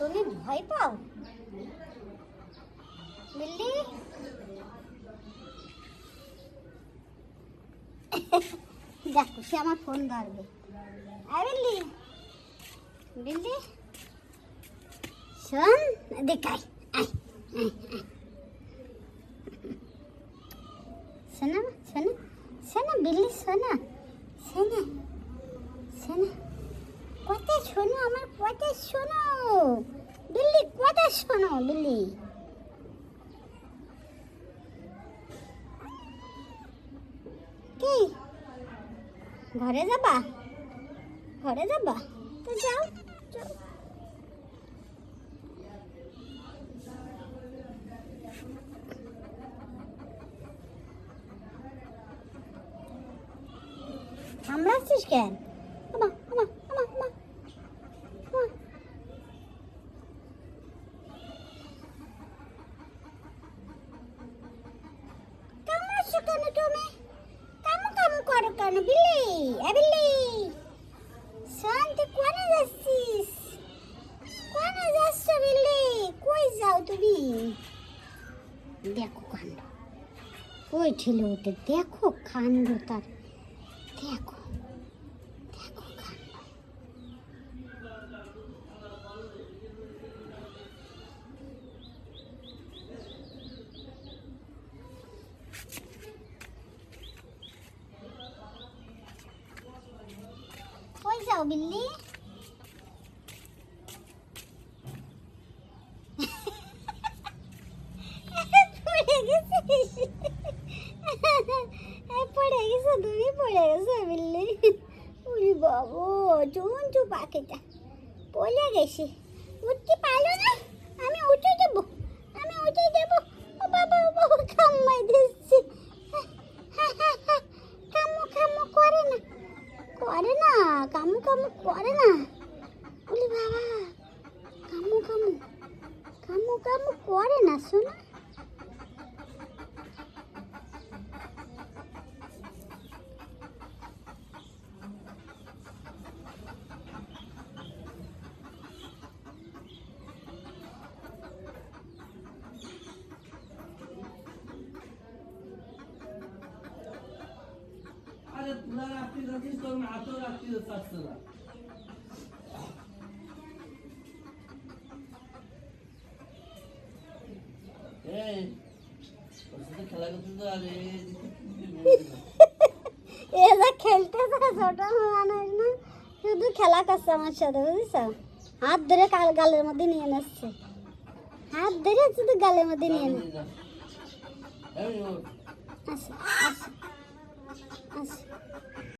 তুমি ভয় পাও বিল্লি দেখো সে আমার ফোন ধরবে আয় বিল্লি বিল্লি শোন দেখাই আয় আয় আয় শোনা শোনা শোনা বিল্লি শোনা শোনা ঘরে যাবা? ঘরে যাবা? তো যাও যাও। কামড়াচ্ছিস কেন? আমা আমা। কামড়াচ্ছ কেন তুমি? কামু করো কেন বিল্লি এ বিল্লি শোন তুই কোনে যাচ্ছিস? কোনে যাচ্ছ বিল্লি কই যাও তুমি? দেখো কাণ্ড। কই ঠেলে ওঠে দেখো কাণ্ড তার। দেখো কাণ্ড যাও বিল্লি তুমি পড়ে গেছো বিল্লি উরি বাবু চুন পাখিটা। পড়ে গেছি উঠতে পারল না? আমি উঠে যাব আমি উঠে যাব ও বাবা ও বাবা কাম্মাই দিচ্ছি কামু কামু করে না করে না, কামু কামু করে না। বলি বাবা, কামু কামু কামু কামু করে না শোনা। তুলা রাখতে যাচ্ছিস তোর চাচ্ছে না খেলা করতে তো আরে এ যা ছোট মানুষ না শুধু খেলা করছে আমার সাথে বুঝিস হাত ধরে কাল গালের মধ্যে নিয়ে নিচ্ছে হাত ধরে শুধু গালের মধ্যে নিয়ে নে এই ওর আচ্ছা আচ্ছা আচ্ছা